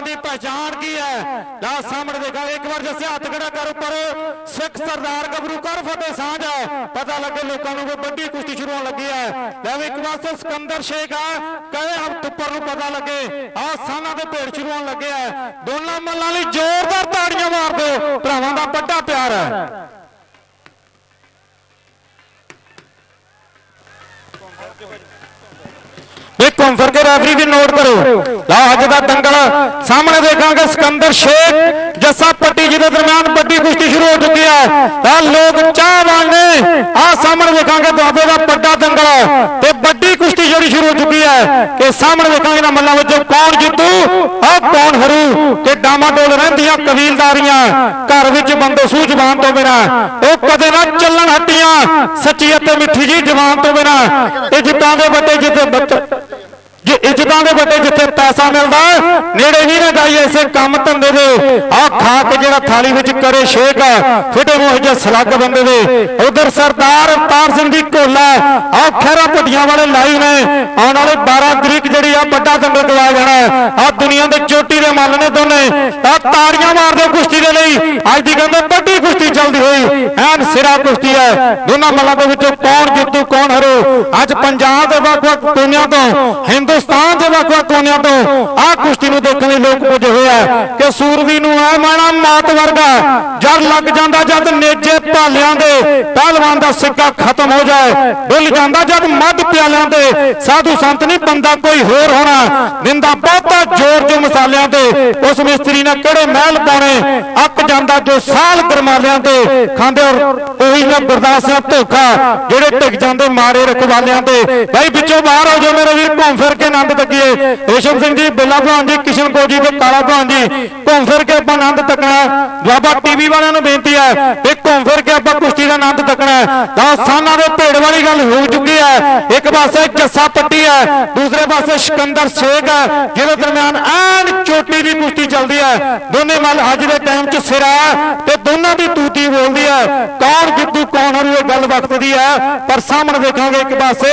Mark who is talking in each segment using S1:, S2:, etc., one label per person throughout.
S1: ਦੀ ਪਛਾਣ ਕੀ ਹੈ? ਲਾ ਸਾਹਮਣੇ ਦੇਖਾ, ਇੱਕ ਵਾਰ ਜੱਸੇ ਹੱਥ ਖੜਾ ਕਰ ਉੱਪਰ, ਸਿੱਖ ਸਰਦਾਰ ਗੱਭਰੂ ਕਰ ਫਤਿਹ ਸਾਂਝ ਪਤਾ ਲੱਗੇ ਲੋਕਾਂ ਨੂੰ ਕੋਈ ਵੱਡੀ ਕੁਸ਼ਤੀ ਸ਼ੁਰੂ ਹੋਣ ਲੱਗੀ ਹੈ। ਲੈ ਵੀ ਇੱਕ ਪਾਸੇ ਸਿਕੰਦਰ ਸ਼ੇਖ ਆ, ਕਹੇ ਹੱਥ ਉੱਪਰ ਨੂੰ ਪਤਾ ਲੱਗੇ, ਆ ਸਾਨਾ ਦੇ ਭੇੜ ਸ਼ੁਰੂ ਹੋਣ ਲੱਗੇ ਆ ਦੋਨਾਂ ਮੱਲਾਂ ਲਈ ਜ਼ੋਰਦਾਰ ਤਾੜੀਆਂ ਮਾਰ ਦਿਓ। ਭਰਾਵਾਂ ਦਾ ਵੱਡਾ ਪਿਆਰ ਹੈ। ਇਹ ਘੁੰਮ ਫਿਰ ਕੇ ਰੈਫਰੀ ਵੀ ਨੋਟ ਕਰੋ। ਲਓ, ਅੱਜ ਦਾ ਦੰਗਲ ਸਾਹਮਣੇ ਦੇਖਾਂਗੇ ਸਿਕੰਦਰ ਸ਼ੇਖ ਜੱਸਾ ਪੱਟੀ ਜੀ ਦੇ ਦਰਮਿਆਨ ਵੱਡੀ ਕੁਸ਼ਤੀ ਸ਼ੁਰੂ ਹੋ ਚੁੱਕੀ ਹੈ। ਤਾਂ ਲੋਕ ਚਾਹਵਾਨ ਨੇ ਆ ਸਾਹਮਣੇ ਦੇਖਾਂਗੇ ਦੁਆਬੇ ਦਾ ਵੱਡਾ ਦੰਗਲ ਤੇ ਵੱਡੀ ਕੁਸ਼ਤੀ ਜਿਹੜੀ ਸ਼ੁਰੂ ਹੋ ਚੁੱਕੀ ਹੈ ਕਿ ਸਾਹਮਣੇ ਦੇਖਾਂਗੇ ਨਾ ਮੱਲਾਂ ਵਿੱਚੋਂ ਕੌਣ ਜਿੱਤੂ, ਆ ਕੌਣ ਹਰੂ, ਕਿ ਡਾਮਾਡੋਲ ਰਹਿੰਦੀਆਂ ਕਬੀਲਦਾਰੀਆਂ, ਘਰ ਵਿੱਚ ਬੰਦੋ ਸੂਝ ਜ਼ਬਾਨ ਤੋਂ ਬਿਨਾ, ਉਹ ਕਦੇ ਨਾ ਚੱਲਣ ਹੱਟੀਆਂ ਸੱਚੀ ਅਤੇ ਮਿੱਠੀ ਜੀ ਜਵਾਨ ਤੋਂ ਬਿਨਾ ਇਹ ਜਿੱਤਾਂ ਦੇ ਵੱਡੇ ਜਿੱਤੇ ਬੱਚ- ਜੇ ਇੱਜ਼ਤਾਂ ਦੇ ਵੱਡੇ ਜਿੱਥੇ ਪੈਸਾ ਮਿਲਦਾ, ਨੇੜੇ ਵੀ ਨਾ ਗਾਈ ਇਸੇ ਕੰਮ ਧੰਦੇ ਦੇ। ਆ ਖਾ ਕੇ ਜਿਹੜਾ ਥਾਲੀ ਵਿੱਚ ਕਰੇ ਸ਼ੇਕ ਫਿੱਟੇ ਮੂੰਹ ਜੇ ਸਲੱਗ ਬੰਦੇ ਦੇ। ਉਧਰ ਸਰਦਾਰ ਅਵਤਾਰ ਸਿੰਘ ਦੀ ਢੋਲਾ ਆ ਖੈਰਾ ਭੱਟੀਆਂ ਵਾਲੇ ਲਾਈਵ ਨੇ। ਆਉਣ ਵਾਲੇ 12 ਤਰੀਕ ਜਿਹੜੀ ਆ, ਵੱਡਾ ਦੰਗਲ ਦਵਾ ਜਾਣਾ ਆ ਦੁਨੀਆ ਦੇ ਚੋਟੀ ਦੇ ਮੱਲ ਨੇ ਦੋਨੇ। ਆ ਤਾੜੀਆਂ ਮਾਰਦੇ ਕੁਸ਼ਤੀ ਦੇ ਲਈ। ਅੱਜ ਦੀ ਕਹਿੰਦੇ ਵੱਡੀ ਕੁਸ਼ਤੀ ਚੱਲਦੀ ਹੋਈ। ਐਨ ਸਿਰਾ ਕੁਸ਼ਤੀ ਹੈ। ਦੋਨਾਂ ਮੱਲਾਂ ਦੇ ਵਿੱਚੋਂ ਕੌਣ ਜਿੱਤੂ, ਕੌਣ ਹਰੂ। ਅੱਜ ਪੰਜਾਬ ਦੇ ਵੱਖ-ਵੱਖ ਕੋਨਿਆਂ ਤੋਂ ਹਿੰਦੂ ਹਿੰਦੁਸਤਾਨ ਦੇ ਵੱਖ-ਵੱਖ ਕੋਨਿਆਂ ਤੋਂ ਆਹ ਕੁਸ਼ਤੀ ਨੂੰ ਦੇਖਣ ਲਈ ਲੋਕ ਪੁੱਜੇ ਹੋਏ ਆ ਕਿ ਸੂਰਵੀ ਨੂੰ ਆ ਮਾਣਾ ਮਾਤ ਵਰਗਾ ਜਦ ਲੱਗ ਜਾਂਦਾ ਜਦ ਨੇਜੇ ਭਾਲਿਆਂ ਦੇ ਪਹਿਲਵਾਨ ਦਾ ਸਿੱਕਾ ਖਤਮ ਹੋ ਜਾਏ ਡੁੱਲ ਜਾਂਦਾ ਜਦ ਮੱਧ ਪਿਆਲਿਆਂ ਦੇ ਸਾਧੂ ਸੰਤ ਨਹੀਂ, ਬੰਦਾ ਕੋਈ ਹੋਰ ਹੋਣਾ। ਦਿੰਦਾ ਬਹੁਤਾ ਜ਼ੋਰ ਜੋ ਮਸਾਲਿਆਂ ਤੇ, ਉਸ ਮਿਸਤਰੀ ਨੇ ਕਿਹੜੇ ਮਹਿਲ ਪਾਉਣੇ? ਅੱਕ ਜਾਂਦਾ ਜੋ ਸਾਲ ਗਰਮਾਲਿਆਂ ਤੇ। ਖਾਂਦੇ ਔਰ ਉਹੀ ਨਾ ਬਰਦਾਸ਼ਤ ਧੋਖਾ, ਜਿਹੜੇ ਟਿਕ ਜਾਂਦੇ ਮਾਰੇ ਰਖਵਾਲਿਆਂ ਤੇ। ਭਾਈ ਵਿੱਚੋਂ ਬਾਹਰ ਹੋ ਜਾਓ ਮੇਰੇ ਵੀਰ, ਘੁੰਮ ਫਿਰ ਕੇ। ਆਨੰਦ ਤੱਕੀਏ। ਰੇਸ਼ਮ ਸਿੰਘ ਜੀ ਬਿੱਲਾ ਭਾਨ ਜੀ, ਕਿਸ਼ਨ ਕੋ ਜੀ ਤੇ ਕਾਲਾ ਭਾਨ ਜੀ, ਘੁੰਮ ਫਿਰ ਕੇ ਆਪਾਂ ਆਨੰਦ ਤੱਕਣਾ ਦੁਆਬਾ ਟੀਵੀ ਵਾਲਿਆਂ ਨੂੰ ਬੇਨਤੀ ਹੈ ਕਿ ਘੁੰਮ ਫਿਰ ਕੇ ਆਪਾਂ ਕੁਸ਼ਤੀ ਦਾ ਆਨੰਦ ਤੱਕਣਾ ਤਾਂ ਸਾਨਾਂ ਦੇ ਭੇੜ ਵਾਲੀ ਗੱਲ ਹੋ ਚੁੱਕੀ ਹੈ। ਇੱਕ ਪਾਸੇ ਜੱਸਾ ਪੱਟੀ ਹੈ, ਦੂਸਰੇ ਪਾਸੇ ਸਿਕੰਦਰ ਸ਼ੇਖ ਹੈ, ਜਿਹਦੇ ਦਰਮਿਆਨ ਐਨ ਚੋਟੀ ਦੀ ਕੁਸ਼ਤੀ ਚੱਲਦੀ ਹੈ। ਦੋਨੇ ਮੱਲ ਅੱਜ ਦੇ ਟਾਈਮ 'ਚ ਸਿਰਾ ਤੇ ਦੋਨਾਂ ਦੀ ਤੂਤੀ ਬੋਲਦੀ ਹੈ। ਕੌਣ ਜਿੱਤੂ, ਕੌਣ ਹਰੂ ਇਹ ਗੱਲ ਵਕਤ ਦੀ ਹੈ। ਪਰ ਸਾਹਮਣੇ ਦੇਖਾਂਗੇ ਇੱਕ ਪਾਸੇ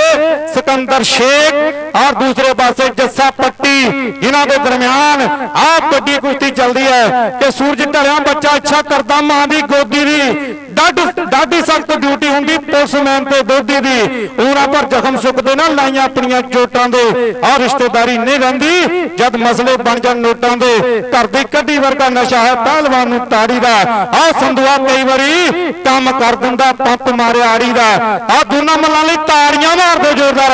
S1: ਸਿਕੰਦਰ ਸ਼ੇਖ ਔਰ ਦੂਸਰੇ ਪਾਸੇ ਜੱਸਾ ਪੱਟੀ, ਜਿਨ੍ਹਾਂ ਦੇ ਦਰਮਿਆਨ ਆਹ ਵੱਡੀ ਕੁਸ਼ਤੀ ਚੱਲਦੀ ਹੈ ਕਿ ਸੂਰਜ ਢਲਿਆ ਬੱਚਾ ਅੱਛਾ ਕਰਦਾ, ਮਾਂ ਦੀ ਗੋਦੀ ਦੀ ਡਾਢੀ ਸਖਤ ਡਿਊਟੀ ਹੁੰਦੀ, ਪੁਲਿਸਮੈਨ ਤੇ ਦੋਧੀ ਦੀ। ਉਹਨਾਂ ਪਰ ਜ਼ਖਮ ਸੁੱਕਦੇ ਨਾ ਲਾਈਆਂ ਆਪਣੀਆਂ ਚੋਟਾਂ ਦੇ। ਆਹ ਰਿਸ਼ਤੇਦਾਰੀ ਨਹੀਂ ਰਹਿੰਦੀ, ਜਦ ਮਸਲੇ ਬਣ ਜਾਣ ਨੋਟਾਂ ਦੇ। ਘਰ ਦੀ ਕੱਢੀ ਵਰਗਾ ਨਸ਼ਾ ਹੈ, ਪਹਿਲਵਾਨ ਨੂੰ ਤਾੜੀ ਦਾ। ਆਹ ਸੰਧੂਆ ਕਈ ਵਾਰੀ ਕੰਮ ਕਰ ਦਿੰਦਾ, ਪੰਪ ਮਾਰਿਆ ਆੜੀ ਦਾ। ਆਹ ਦੋਨਾਂ ਮੱਲਾਂ ਲਈ ਤਾੜੀਆਂ ਮਾਰਦੇ ਜ਼ੋਰਦਾਰ।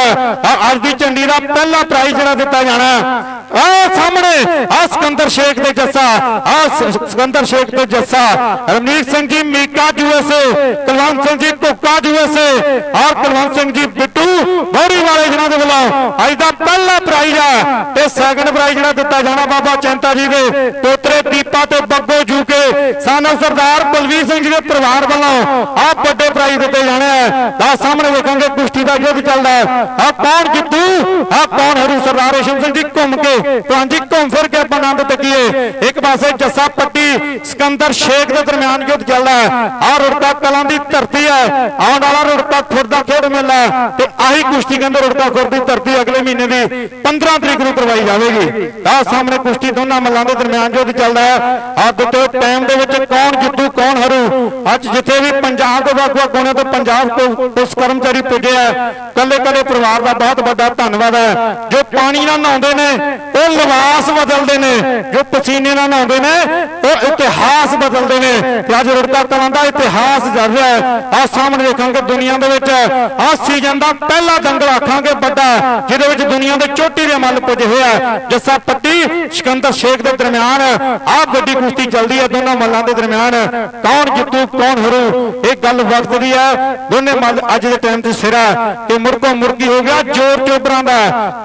S1: ਅੱਜ ਦੀ ਝੰਡੀ ਦਾ ਪਹਿਲਾ ਪ੍ਰਾਈਜ਼ ਜਿਹੜਾ ਦਿੱਤਾ ਜਾਣਾ। ਆਹ ਸਾਹਮਣੇ, ਆਹ ਸਿਕੰਦਰ ਸ਼ੇਖ ਤੇ ਜੱਸਾ। ਆਹ ਸ- ਸਿਕੰਦਰ ਸ਼ੇਖ ਤੇ ਜੱਸਾ। ਰਮਨੀਤ ਸਿੰਘ ਜੀ, ਮੀਕਾ ਯੂਐਸਏ ਕੁਲਵੰਤ ਸਿੰਘ ਜੀ ਕੋਕਾ ਯੂਐਸਏ ਔਰ ਕੁਲਵੰਤ ਸਿੰਘ ਜੀ ਬਿੱਟੂ ਬੋੜੀ ਵਾਲੇ ਜਿਨ੍ਹਾਂ ਦੇ ਵੱਲੋਂ ਅੱਜ ਦਾ ਪਹਿਲਾ ਪ੍ਰਾਈਜ਼ ਆ ਤੇ ਸੈਕੰਡ ਪ੍ਰਾਈਜ਼ ਜਿਹੜਾ ਦਿੱਤਾ ਜਾਣਾ ਬਾਬਾ ਚੰਤਾ ਜੀ ਦੇ ਪੋਤਰੇ ਦੀਪਾ ਤੇ ਬੱਗੋ ਜੂਕੇ ਸਾਨਾ ਸਰਦਾਰ ਬਲਵੀਰ ਸਿੰਘ ਜੀ ਦੇ ਪਰਿਵਾਰ ਵੱਲੋਂ ਆਹ ਵੱਡੇ ਪ੍ਰਾਈਜ਼ ਦਿੱਤੇ ਜਾਣੇ ਆ ਤਾਂ ਸਾਹਮਣੇ ਵੇਖਾਂਗੇ ਕੁਸ਼ਤੀ ਦਾ ਯੁੱਧ ਚੱਲਦਾ ਹੈ ਆਹ ਕੌਣ ਜਿੱਤੂ ਆਹ ਕੌਣ ਹਰੂ ਸਰਦਾਰ ਰੇਸ਼ਮ ਸਿੰਘ ਜੀ ਘੁੰਮ ਕੇ ਤੁਹਾਨੂੰ ਘੁੰਮ ਫਿਰ ਕੇ ਆਪਾਂ ਆਨੰਦ ਤੱਕੀਏ ਪਾਸੇ ਜੱਸਾ ਪੱਟੀ ਸਿਕੰਦਰ ਸ਼ੇਖ ਦੇ ਦਰਮਿਆਨ ਯੁੱਧ ਚੱਲਦਾ ਹੈ। ਆਹ ਰੁੜਕਾ ਕਲਾਂ ਦੀ ਧਰਤੀ ਹੈ। ਆਉਣ ਵਾਲਾ ਰੁੜਕਾ ਖੁਰ ਖੇਡ ਮੇਲਾ ਤੇ ਆਹੀ ਕੁਸ਼ਤੀ ਕਹਿੰਦੇ ਰੁੜਕਾ ਖੁਰ ਦੀ ਧਰਤੀ ਅਗਲੇ ਮਹੀਨੇ ਦੀ 15 ਤਰੀਕ ਨੂੰ ਕਰਵਾਈ ਜਾਵੇਗੀ। ਆਹ ਸਾਹਮਣੇ ਕੁਸ਼ਤੀ ਦੋਨਾਂ ਮੱਲਾਂ ਦੇ ਦਰਮਿਆਨ ਯੁੱਧ ਚੱਲਦਾ ਹੈ। ਆਹ ਦਿੱਤੇ ਟਾਈਮ ਦੇ ਵਿੱਚ ਕੌਣ ਜਿੱਤੂ, ਕੌਣ ਹਰੂ। ਅੱਜ ਜਿੱਥੇ ਵੀ ਪੰਜਾਬ ਦੇ ਵੱਖ-ਵੱਖ ਕੋਨੇ ਤੋਂ ਪੰਜਾਬ ਤੋਂ ਪੁਲਿਸ ਕਰਮਚਾਰੀ ਪੁੱਜੇ ਆ ਕੱਲੇ ਕੱਲੇ ਪਰਿਵਾਰ ਦਾ ਬਹੁਤ ਵੱਡਾ ਧੰਨਵਾਦ ਹੈ। ਜੋ ਪਾਣੀ ਨਾਲ ਨਹਾਉਂਦੇ ਨੇ, ਉਹ ਲਿਬਾਸ ਬਦਲਦੇ ਨੇ। ਜੋ ਪਸੀਨੇ ਨਾਲ ਨਹਾਉਂਦੇ ਨੇ। ਉਹ ਇਤਿਹਾਸ ਬਦਲਦੇ ਨੇ ਤੇ ਅੱਜ ਰੁੜਕਾ ਕਲਾਂ ਦਾ ਇਤਿਹਾਸ ਜਰ ਰਿਹਾ ਹੈ। ਆਹ ਸਾਹਮਣੇ ਦੇਖਾਂਗੇ ਦੁਨੀਆ ਦੇ ਵਿੱਚ। ਆਹ ਸੀਜ਼ਨ ਦਾ ਪਹਿਲਾ ਦੰਗਲ ਆਖਾਂਗੇ ਵੱਡਾ, ਜਿਹਦੇ ਵਿੱਚ ਦੁਨੀਆ ਦੇ ਚੋਟੀ ਦੇ ਮੱਲ ਪੁੱਜੇ ਹੋਇਆ ਜੱਸਾ ਪੱਟੀ, ਸਿਕੰਦਰ ਸ਼ੇਖ ਦੇ ਦਰਮਿਆਨ। ਆਹ ਵੱਡੀ ਕੁਸ਼ਤੀ ਚੱਲਦੀ ਹੈ ਦੋਨਾਂ ਮੱਲਾਂ ਦੇ ਦਰਮਿਆਨ। ਕੌਣ ਜਿੱਤੂ, ਕੌਣ ਹਰੂ, ਇਹ ਗੱਲ ਵਕਤ ਦੀ ਹੈ। ਦੋਨੇ ਮੱਲ ਅੱਜ ਦੇ ਟਾਈਮ ਤੇ ਸਿਰਾ ਤੇ ਮੁਰਕੋ ਮੁਰਗੀ ਹੋ ਗਿਆ, ਜ਼ੋਰ ਚੋਬਰਾਂ ਦਾ।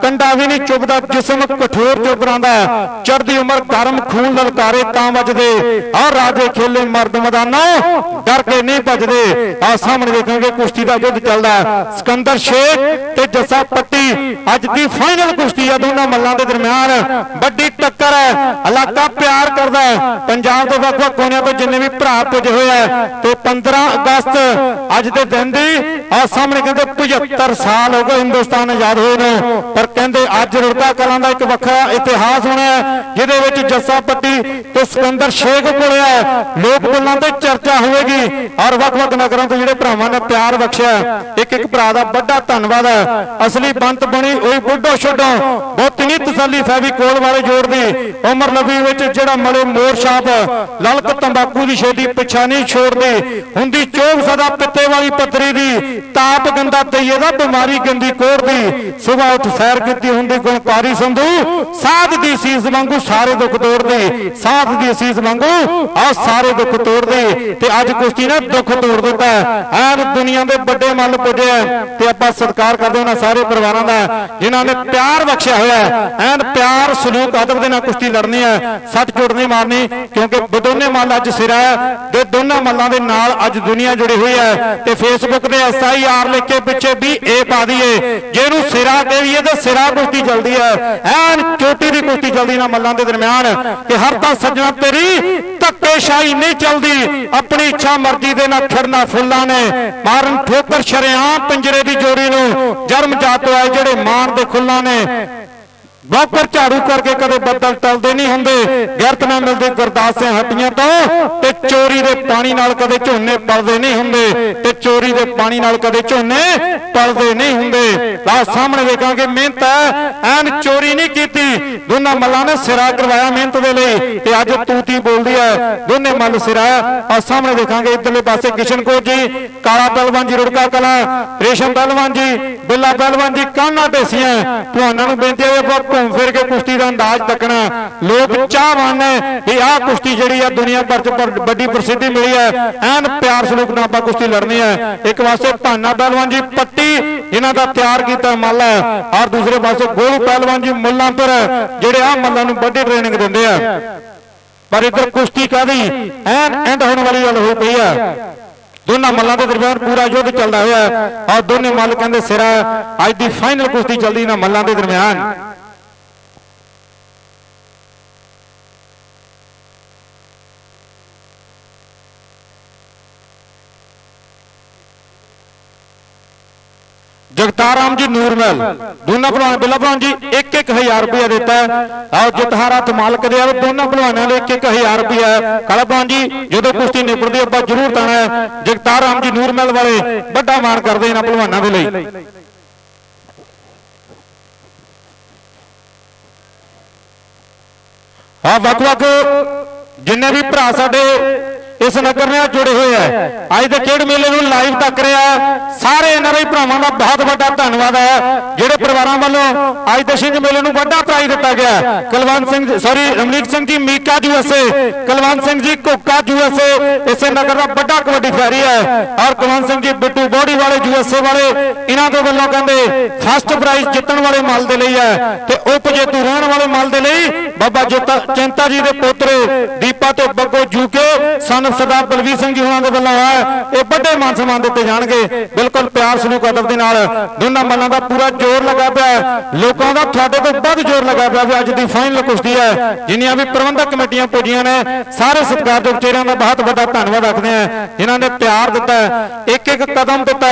S1: ਕੰਡਾ ਵੀ ਨਹੀਂ ਚੁੱਭਦਾ, ਜਿਸਮ ਕਠੋਰ ਚੋਬਰਾਂ ਦਾ। ਚੜਦੀ ਉਮਰ ਗਰਮ ਖੂਨ ਲਲਕਾਰੇ, ਤਾਂ ਵੱਜਦੇ। ਆਹ ਰਾਜੇ ਖੇਲੇ ਮਰਦ ਮੈਦਾਨੋਂ। ਡਰ ਕੇ ਨਹੀਂ ਭੱਜਦੇ। ਆਹ ਸਾਹਮਣੇ ਦੇਖਾਂਗੇ ਕੁਸ਼ਤੀ ਦਾ ਯੁੱਧ ਚੱਲਦਾ ਸਿਕੰਦਰ ਸ਼ੇਖ ਤੇ ਜੱਸਾ ਪੱਟੀ ਅੱਜ ਦੀ ਫਾਈਨਲ ਕੁਸ਼ਤੀ ਹੈ ਦੋਨਾਂ ਮੱਲਾਂ ਦੇ ਦਰਮਿਆਨ। ਵੱਡੀ ਟੱਕਰ ਹੈ। ਇਲਾਕਾ ਪਿਆਰ ਕਰਦਾ ਹੈ। ਪੰਜਾਬ ਦੇ ਵੱਖ-ਵੱਖ ਕੋਨਿਆਂ ਤੋਂ ਜਿੰਨੇ ਵੀ ਭਰਾ ਪੁੱਜੇ ਹੋਏ ਆ, ਤੇ 15 ਅਗਸਤ ਅੱਜ ਦੇ ਦਿਨ ਦੀ ਆ ਸਾਹਮਣੇ ਕਹਿੰਦੇ 75 ਸਾਲ ਹੋ ਗਏ ਹਿੰਦੁਸਤਾਨ ਆਜ਼ਾਦ ਹੋਏ ਨੇ। ਪਰ ਕਹਿੰਦੇ ਅੱਜ ਰੁੜਕਾ ਕਲਾਂ ਦਾ ਇੱਕ ਵੱਖਰਾ ਇਤਿਹਾਸ ਹੋਣਾ ਜਿਹਦੇ ਵਿੱਚ ਜੱਸਾ ਪੱਟੀ ਤੇ ਸਿਕੰਦਰ ਸ਼ੇਖ ਕੋਲਿਆ ਲੋਕ ਬੋਲਾਂ ਤੇ ਚਰਚਾ ਹੋਵੇਗੀ। ਔਰ ਵੱਖ-ਵੱਖ ਨਗਰਾਂ ਤੋਂ ਜਿਹੜੇ ਭਰਾਵਾਂ ਨੇ ਪਿਆਰ ਬਖਸ਼ਿਆ ਇੱਕ ਇੱਕ ਭਰਾ ਦਾ ਵੱਡਾ ਧੰਨਵਾਦ ਹੈ। ਅਸਲੀ ਬੰਤ ਬਣੀ ਉਹੀ ਬੁੱਢੋ ਛੱਡੋ ਬਹੁਤ ਨਹੀਂ ਤਸੱਲੀ ਫੈਵੀ ਕੋਲ ਵਾਲੇ ਜੋੜ ਦੀ ਉਮਰ ਨਬੀ ਵਿੱਚ ਜਿਹੜਾ ਮਲੇ ਮੋਰ ਛਾਪ, ਲਲਕ ਤੰਬਾਕੂ ਦੀ ਛੇਦੀ ਪਿਛਾ ਨਹੀਂ ਛੋੜਦੀ ਹੁੰਦੀ ਚੋਗ ਸਦਾ ਪਿੱਤੇ ਵਾਲੀ ਪੱਤਰੀ ਦੀ, ਤਾਪ ਗੰਦਾ ਤਈਏ ਦਾ ਬਿਮਾਰੀ ਗੰਦੀ ਕੋੜ ਦੀ ਸੁਬਾ ਉੱਠ ਸੈਰ ਕੀਤੀ ਹੁੰਦੀ ਗੁਣਕਾਰੀ ਸੰਧੂ, ਸਾਧ ਦੀ ਸੀਸ ਵਾਂਗੂ ਸਾਰੇ ਦੁੱਖ ਤੋੜਦੀ, ਸਾਧ ਦੀ ਸੀਸ ਵਾਂਗੂ ਆ ਸਾਰੇ ਦੁੱਖ ਤੋੜਦੀ। ਤੇ ਅੱਜ ਕੁਸ਼ਤੀ ਨੇ ਦੁੱਖ ਤੋੜ ਦਿੱਤਾ ਐਨ ਦੁਨੀਆ ਦੇ ਵੱਡੇ ਮੱਲ ਪੁੱਜੇ ਤੇ ਆਪਾਂ ਸਤਿਕਾਰ ਕਰਦੇ ਉਹਨਾਂ ਸਾਰੇ ਪਰਿਵਾਰਾਂ ਦਾ, ਜਿਨ੍ਹਾਂ ਨੇ ਪਿਆਰ ਬਖਸ਼ਿਆ ਹੋਇਆ ਐਨ ਪਿਆਰ, ਸਲੂਕ, ਅਦਬ ਦੇ ਨਾਲ ਕੁਸ਼ਤੀ ਲੜਨੀ ਹੈ। ਸੱਟ ਚੋੜ ਨਹੀਂ ਮਾਰਨੀ, ਕਿਉਂਕਿ ਬਦੋਨੇ ਮੱਲ ਅੱਜ ਸਿਰਾ ਹੈ ਤੇ ਦੋਨਾਂ ਮੱਲਾਂ ਦੇ ਨਾਲ ਅੱਜ ਦੁਨੀਆ ਜੁੜੀ ਹੋਈ ਹੈ। ਤੇ ਫੇਸਬੁੱਕ ਤੇ ਐਸਆਈਆਰ ਲਿਖ ਕੇ ਪਿੱਛੇ ਵੀ ਇਹ ਪਾ ਦਈਏ, ਜਿਹਨੂੰ ਸਿਰਾ ਕਹੀਏ ਤੇ ਸਿਰਾ ਕੁਸ਼ਤੀ ਚੱਲਦੀ ਹੈ। ਐਨ ਚੋਟੀ ਦੀ ਕੁਸ਼ਤੀ ਚੱਲਦੀ ਨਾ ਮੱਲਾਂ ਦੇ ਦਰਮਿਆਨ, ਕਿ ਹਰ ਤਾਂ ਸੱਜਣਾ ਤੇਰੀ ਧੱਕੇਸ਼ਾਹੀ ਨਹੀਂ ਚੱਲਦੀ। ਆਪਣੀ ਇੱਛਾ ਮਰਜ਼ੀ ਦੇ ਨਾਲ ਖੜਨਾ ਫੁੱਲਾਂ ਨੇ। ਮਾਰਨ ਠੋਕਰ ਸ਼ਰਿਆਮ ਪਿੰਜਰੇ ਦੀ ਜੋੜੀ ਨੂੰ ਜਰਮ ਜਾਤ ਆਏ ਜਿਹੜੇ ਮਾਨ ਦੇ ਖੁੱਲਾਂ ਨੇ। ਵਾਪਰ ਝਾੜੂ ਕਰਕੇ ਕਦੇ ਬੱਦਲ ਟਲਦੇ ਨਹੀਂ ਹੁੰਦੇ। ਗਿਰਤ ਨਾ ਮਿਲਦੀ ਗੁਰਦਾਸੇ ਹੱਟੀਆਂ ਤੋਂ ਤੇ ਚੋਰੀ ਦੇ ਪਾਣੀ ਨਾਲ ਕਦੇ ਝੋਨੇ ਪਲਦੇ ਨਹੀਂ ਹੁੰਦੇ। ਤੇ ਚੋਰੀ ਦੇ ਪਾਣੀ ਨਾਲ ਕਦੇ ਝੋਨੇ ਪਲਦੇ ਨਹੀਂ ਹੁੰਦੇ। ਲਾ ਸਾਹਮਣੇ ਵੇਖਾਂਗੇ, ਮਿਹਨਤ ਹੈ। ਐਨ ਚੋਰੀ ਨਹੀਂ ਕੀਤੀ। ਦੋਨਾਂ ਮੱਲਾਂ ਨੇ ਸਿਰਾ ਕਰਵਾਇਆ ਮਿਹਨਤ ਦੇ ਲਈ। ਤੇ ਅੱਜ ਤੂਤੀ ਬੋਲਦੀ ਹੈ। ਦੋਨੇ ਮੱਲ ਸਿਰਾ ਆ ਸਾਹਮਣੇ ਵੇਖਾਂਗੇ, ਇਧਰਲੇ ਪਾਸੇ ਕਿਸ਼ਨ ਕਿਸ਼ਨਕੋਟ ਜੀ, ਕਾਲਾ ਪਹਿਲਵਾਨ ਜੀ, ਰੁੜਕਾ ਕਲਾ, ਰੇਸ਼ਮ ਪਹਿਲਵਾਨ ਜੀ, ਬਿੱਲਾ ਪਹਿਲਵਾਨ ਜੀ, ਕਾਨਾ ਢੇਸੀਆਂ ਤੁਹਾਨੂੰ ਨੂੰ ਬੇਨਤੀ ਹੈ ਆਪਾਂ ਘੁੰਮ ਫਿਰ ਕੇ ਕੁਸ਼ਤੀ ਦਾ ਅੰਦਾਜ਼ ਤੱਕਣਾ ਲੋਕ ਚਾਹਵਾਨ ਨੇ ਵੀ ਆਹ ਕੁਸ਼ਤੀ ਜਿਹੜੀ ਆ ਦੁਨੀਆ ਭਰ ਚ ਵੱਡੀ ਪ੍ਰਸਿੱਧੀ ਮਿਲੀ ਹੈ। ਐਨ ਪਿਆਰ ਸਲੂਕ ਨਾਲ ਆਪਾਂ ਕੁਸ਼ਤੀ ਲੜਨੀ ਹੈ। ਇੱਕ ਪਾਸੇ ਭਾਨਾ ਪਹਿਲਵਾਨ ਜੀ ਪੱਟੀ ਇਹਨਾਂ ਦਾ ਤਿਆਰ ਕੀਤਾ ਮੱਲ ਔਰ ਦੂਸਰੇ ਪਾਸੇ ਗੋਲੂ ਪਹਿਲਵਾਨ ਜੀ ਮੁੱਲਾਂਪੁਰ, ਜਿਹੜੇ ਆ ਮੱਲਾਂ ਨੂੰ ਵੱਡੀ ਟ੍ਰੇਨਿੰਗ ਦਿੰਦੇ ਆ। ਪਰ ਇਧਰ ਕੁਸ਼ਤੀ ਕਾਦੀ ਐਨ ਐਂਡ ਹੋਣ ਵਾਲੀ ਗੱਲ ਹੋ ਪਈ ਆ ਦੋਨਾਂ ਮੱਲਾਂ ਦੇ ਦਰਮਿਆਨ ਪੂਰਾ ਯੁੱਧ ਚੱਲਦਾ ਹੋਇਆ ਔਰ ਦੋਨੇ ਮੱਲ ਕਹਿੰਦੇ ਸਿਰਾ ਅੱਜ ਦੀ ਫਾਈਨਲ ਕੁਸ਼ਤੀ ਚੱਲਦੀ ਇਹਨਾਂ ਮੱਲਾਂ ਦੇ ਦਰਮਿਆਨ। ਜਗਤਾਰ ਰਾਮ ਜੀ ਨੂਰਮਹਿਲ ਦੋਨਾਂ ਭਲਵਾਨ, ਬਿੱਲਾ ਭਲਵਾਨ ਜੀ 1-1000 ਰੁਪਏ ਦਿੱਤਾ ਹੈ। ਆਓ ਜਿਤਹਾਰਾ ਤੇ ਮਾਲਕ ਦੇ ਆ ਦੋਨਾਂ ਭਲਵਾਨਾਂ ਦੇ 1-1000 ਰੁਪਏ ਕਾਲਾ ਭਲਵਾਨ ਜੀ, ਜਦੋਂ ਕੁਸ਼ਤੀ ਨਿਬੜਦੀ ਆਪਾਂ ਜ਼ਰੂਰ ਤਾਣਾ ਹੈ। ਜਗਤਾਰ ਰਾਮ ਜੀ ਨੂਰਮਹਿਲ ਵਾਲੇ, ਵੱਡਾ ਮਾਣ ਕਰਦੇ ਇਹਨਾਂ ਭਲਵਾਨਾਂ ਦੇ ਲਈ ਆ ਵੱਖ-ਵੱਖ ਜਿੰਨੇ ਵੀ ਭਰਾ ਸਾਡੇ ਇਸ ਨਗਰ ਨਾਲ ਜੁੜੇ ਹੋਏ ਆ। ਅੱਜ ਦੇ ਖੇਡ ਮੇਲੇ ਨੂੰ ਲਾਈਵ ਤੱਕ ਰਿਹਾ ਸਾਰੇ ਐਨਆਰਆਈ ਭਰਾਵਾਂ ਦਾ ਬਹੁਤ ਵੱਡਾ ਧੰਨਵਾਦ ਹੈ ਜਿਹੜੇ ਪਰਿਵਾਰਾਂ ਵੱਲੋਂ ਅੱਜ ਦੇ ਸਿੰਘ ਮੇਲੇ ਨੂੰ ਵੱਡਾ ਪ੍ਰਾਈਜ਼ ਦਿੱਤਾ ਗਿਆ। ਕੁਲਵੰਤ ਸਿੰਘ ਸੌਰੀ ਰਮਨੀਤ ਸਿੰਘ ਜੀ ਮੀਕਾ ਯੂਐਸਏ ਕੁਲਵੰਤ ਸਿੰਘ ਜੀ ਕੋਕਾ ਯੂਐਸਏ ਇਸੇ ਨਗਰ ਦਾ ਵੱਡਾ ਕਬੱਡੀ ਖਿਡਾਰੀ ਹੈ ਔਰ ਕੁਲਵੰਤ ਸਿੰਘ ਜੀ ਬਿੱਟੂ ਬੋੜੀ ਵਾਲੇ ਯੂਐਸਏ ਵਾਲੇ ਇਹਨਾਂ ਦੇ ਵੱਲੋਂ ਕਹਿੰਦੇ ਫਸਟ ਪ੍ਰਾਈਜ਼ ਜਿੱਤਣ ਵਾਲੇ ਮੱਲ ਦੇ ਲਈ ਹੈ ਤੇ ਉਪ ਜੇਤੂ ਰਹਿਣ ਵਾਲੇ ਮੱਲ ਦੇ ਲਈ ਬਾਬਾ ਜੋਤਾ ਚਿੰਤਾ ਜੀ ਦੇ ਪੋਤਰੇ ਦੀਪਾ ਤੇ ਬੱਗੋ ਜੂਕੇ ਸਨ ਸਰਦਾਰ ਬਲਵੀਰ ਸਿੰਘ ਜੀ ਉਹਨਾਂ ਦੇ ਵੱਲੋਂ ਹੈ। ਇਹ ਵੱਡੇ ਮਾਨ ਸਨਮਾਨ ਦਿੱਤੇ ਜਾਣਗੇ। ਬਿਲਕੁਲ ਪਿਆਰ ਸਲੂਕ ਅਦਬ ਦੇ ਨਾਲ ਦੋਨਾਂ ਮੱਲਾਂ ਦਾ ਪੂਰਾ ਜ਼ੋਰ ਲੱਗਾ ਪਿਆ ਲੋਕਾਂ ਦਾ ਤੁਹਾਡੇ ਤੋਂ ਵੱਧ ਜ਼ੋਰ ਲੱਗਾ ਪਿਆ ਵੀ ਅੱਜ ਦੀ ਫਾਈਨਲ ਕੁਸ਼ਤੀ ਹੈ। ਜਿੰਨੀਆਂ ਵੀ ਪ੍ਰਬੰਧਕ ਕਮੇਟੀਆਂ ਪੁੱਜੀਆਂ ਨੇ, ਸਾਰੇ ਸਤਿਕਾਰਯੋਗ ਚਿਹਰਿਆਂ ਦਾ ਬਹੁਤ ਵੱਡਾ ਧੰਨਵਾਦ ਰੱਖਦੇ ਆ ਜਿਨ੍ਹਾਂ ਨੇ ਪਿਆਰ ਦਿੱਤਾ ਇੱਕ ਇੱਕ ਕਦਮ ਦਿੱਤਾ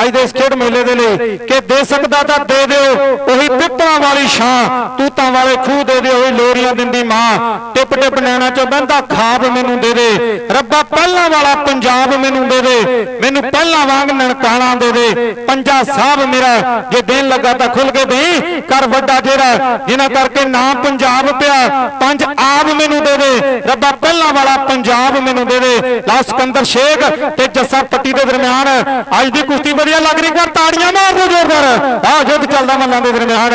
S1: ਅੱਜ ਦੇ ਇਸ ਖੇਡ ਮੇਲੇ ਦੇ ਲਈ ਕਿ ਦੇ ਸਕਦਾ ਤਾਂ ਦੇ ਦਿਓ, ਉਹੀ ਪਿੱਪਲਾਂ ਵਾਲੀ ਛਾਂ, ਤੂਤਾਂ ਵਾਲੇ ਖੂਹ ਦੇ ਦਿਓ, ਉਹੀ ਲੋਰੀਆਂ ਦਿੰਦੀ ਮਾਂ। ਟਿਪ ਟਿਪ ਨੈਣਾ ਚ ਬੰਦਾ ਖਾਬ ਮੈਨੂੰ ਦੇ ਦੇ। ਰੱਬਾ ਪਹਿਲਾਂ ਵਾਲਾ ਪੰਜਾਬ ਮੈਨੂੰ ਦੇ ਦੇ, ਮੈਨੂੰ ਪਹਿਲਾਂ ਵਾਂਗ ਨਨਕਾਣਾ ਦੇ ਦੇ। ਪੰਜਾ ਸਾਹਿਬ ਮੇਰਾ, ਜੇ ਦੇਣ ਲੱਗਾ ਤਾਂ ਖੁੱਲ ਕੇ ਦੇ ਕਰ ਵੱਡਾ ਜਿਹੜਾ, ਜਿਨ੍ਹਾਂ ਕਰਕੇ ਨਾਮ ਪੰਜਾਬ ਪਿਆ, ਪੰਜ ਆਪ ਮੈਨੂੰ ਦੇ ਦੇ। ਰੱਬਾ ਪਹਿਲਾਂ ਵਾਲਾ ਪੰਜਾਬ ਮੈਨੂੰ ਦੇ ਦੇ। ਲਾ ਸਿਕੰਦਰ ਸ਼ੇਖ ਤੇ ਜੱਸਾ ਪੱਟੀ ਦੇ ਦਰਮਿਆਨ। ਅੱਜ ਦੀ ਕੁਸ਼ਤੀ ਵਧੀਆ ਲੱਗ ਰਹੀ ਕਰ ਤਾੜੀਆਂ ਮਾਰ ਦਿਓ ਜ਼ੋਰਦਾਰ ਆ ਯੁੱਧ ਚੱਲਦਾ ਮੱਲਾਂ ਦੇ ਦਰਮਿਆਨ।